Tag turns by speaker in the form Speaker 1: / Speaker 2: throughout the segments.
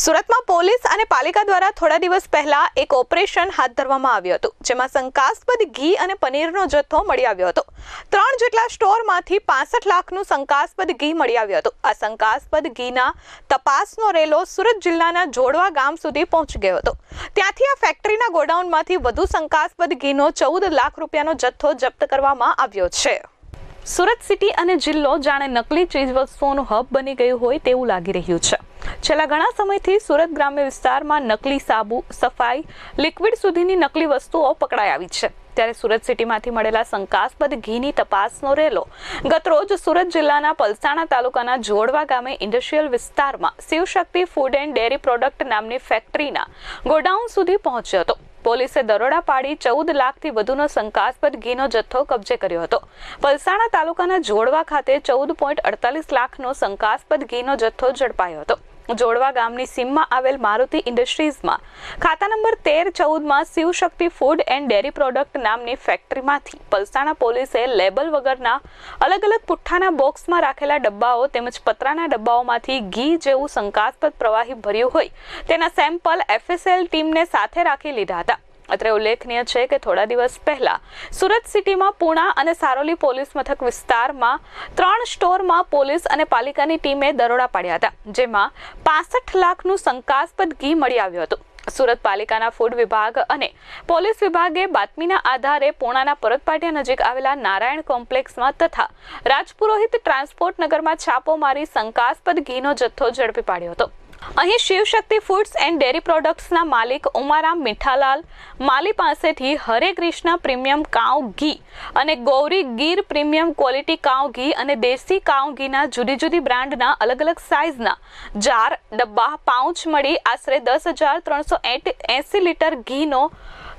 Speaker 1: સુરતમાં પોલીસ અને પાલિકા દ્વારા થોડા દિવસ પહેલા એક ઓપરેશન હાથ ધરવામાં આવ્યું હતું, જેમાં શંકાસ્પદ ઘી અને પનીરનો જથ્થો મળી આવ્યો હતો. ત્રણ જેટલા સ્ટોરમાંથી પાસઠ લાખનું શંકાસ્પદ ઘી મળી આવ્યું હતું. આ શંકાસ્પદ ઘીના તપાસનો રેલો સુરત જિલ્લાના જોડવા ગામ સુધી પહોંચી ગયો હતો. ત્યાંથી આ ફેક્ટરીના ગોડાઉનમાંથી વધુ શંકાસ્પદ ઘીનો ચૌદ લાખ રૂપિયાનો જથ્થો જપ્ત કરવામાં આવ્યો છે. સુરત સિટી અને જિલ્લો જાણે નકલી ચીજવસ્તુઓનું હબ બની ગયું હોય તેવું લાગી રહ્યું છે. છેલ્લા ઘણા સમયથી સુરત ગ્રામ્ય વિસ્તારમાં નકલી સાબુ, સફાઈ, લિક્વિડ સુધીની નકલી વસ્તુઓ પકડાઈ આવી છે. ત્યારે સુરત સિટીમાંથી મળેલા શંકાસ્પદ ઘીની તપાસનો રેલો ગતરોજ સુરત જિલ્લાના પલસાણા તાલુકાના જોડવા ગામે ઇન્ડસ્ટ્રીયલ વિસ્તારમાં Shivshakti food and dairy product નામની ફેક્ટરીના ગોડાઉન સુધી પહોંચ્યો હતો. પોલીસે દરોડા પાડી ચૌદ લાખથી વધુનો શંકાસ્પદ ઘીનો જથ્થો કબજે કર્યો હતો. પલસાણા તાલુકાના જોડવા ખાતે ચૌદ પોઈન્ટ અડતાલીસ લાખનો શંકાસ્પદ ઘીનો જથ્થો ઝડપાયો હતો. જોડવા ગામની સીમમાં આવેલ મારુતિ ઇન્ડસ્ટ્રીઝમાં. ખાતા નંબર તેર ચૌદમાં Shivshakti food and dairy product નામની ફેક્ટરીમાંથી પલસાણા પોલીસે લેબલ વગરના અલગ અલગ પુઠ્ઠાના બોક્સમાં રાખેલા ડબ્બાઓ તેમજ પતરાના ડબ્બાઓમાંથી ઘી જેવું શંકાસ્પદ પ્રવાહી ભર્યું હોય તેના સેમ્પલ એફએસએલ ટીમને સાથે રાખી લીધા હતા. અત્રે ઉલ્લેખનીય છે કે થોડા દિવસ પહેલા સુરત સિટીમાં પુણા અને સારોલી પોલીસ મથક વિસ્તારમાં ત્રણ સ્ટોરમાં પોલીસ અને પાલિકાની ટીમે દરોડા પાડ્યા હતા, જેમાં પાસઠ લાખનું શંકાસ્પદ ઘી મળી આવ્યું હતું. સુરત પાલિકાના ફૂડ વિભાગ અને પોલીસ વિભાગે બાતમીના આધારે પૂણાના પરતપાટિયા નજીક આવેલા નારાયણ કોમ્પ્લેક્સમાં તથા રાજપુરોહિત ટ્રાન્સપોર્ટ નગરમાં છાપો મારી શંકાસ્પદ ઘીનો જથ્થો ઝડપી પાડ્યો હતો. અહીં શિવશક્તિ ફૂડ્સ એન્ડ ડેરી પ્રોડક્ટ્સના માલિક ઉમારામ મીઠાલાલ. માલી પાસેથી હરે કૃષ્ણ પ્રીમિયમ કાઉ ઘી અને Gauri Gir premium quality cow ghee અને દેશી કાઉ ઘીના જુદી જુદી બ્રાન્ડના અલગ અલગ સાઇઝના જાર, ડબ્બા, પાઉચ મળી આશરે દસ હજાર ત્રણસો એંસી લીટર ઘીનો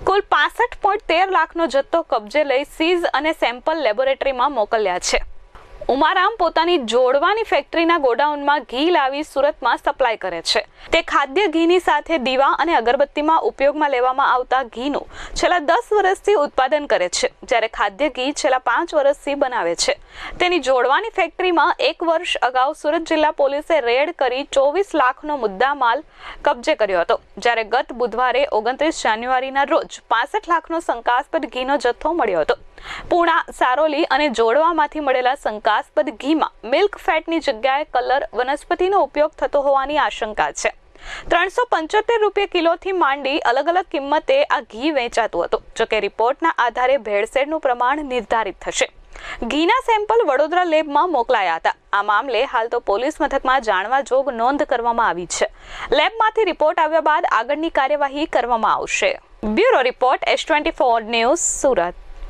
Speaker 1: કુલ પાસઠ પોઈન્ટ તેર લાખનો જથ્થો કબજે લઈ સીઝ અને સેમ્પલ લેબોરેટરીમાં મોકલ્યા છે. ઉમારામ પોતાની જોડવાની ફેક્ટરીના ગોડાઉનમાં ઘી લાવી સુરતમાં સપ્લાય કરે છે. તે ખાદ્ય ઘીની સાથે દીવા અને અગરબત્તીમાં ઉપયોગમાં લેવામાં આવતા ઘીનું છેલ્લા દસ વર્ષથી ઉત્પાદન કરે છે. જ્યારે ખાદ્ય ઘી છેલ્લા પાંચ વર્ષથી બનાવે છે. તેની જોડવાની ફેક્ટરીમાં એક વર્ષ અગાઉ સુરત જિલ્લા પોલીસે રેડ કરી ચોવીસ લાખનો મુદ્દા માલ કબજે કર્યો હતો. જ્યારે ગત બુધવારે ઓગણત્રીસ જાન્યુઆરીના રોજ પાસઠ લાખનો શંકાસ્પદ ઘીનો જથ્થો મળ્યો હતો. પૂણા, સારોલી અને જોડવામાંથી મળેલા શંકાસ્પદ ઘીમાં મિલ્ક ફેટની જગ્યાએ કલર વનસ્પતિનો ઉપયોગ થતો હોવાની આશંકા છે. ત્રણસો પંચોતેર રૂપિયા કિલોથી માંડી અલગ અલગ કિંમતે આ ઘી વેચાતું હતું જોકે રિપોર્ટના આધારે ભેળસેળનું પ્રમાણ નિર્ધારિત થશે. ઘીના સેમ્પલ વડોદરા લેબમાં મોકલાયા હતા. આ મામલે હાલ તો પોલીસ મથકમાં જાણવા જોગ નોંધ કરવામાં આવી છે. લેબમાંથી રિપોર્ટ આવ્યા બાદ આગળની કાર્યવાહી કરવામાં આવશે. Bureau report S twenty four news, Surat.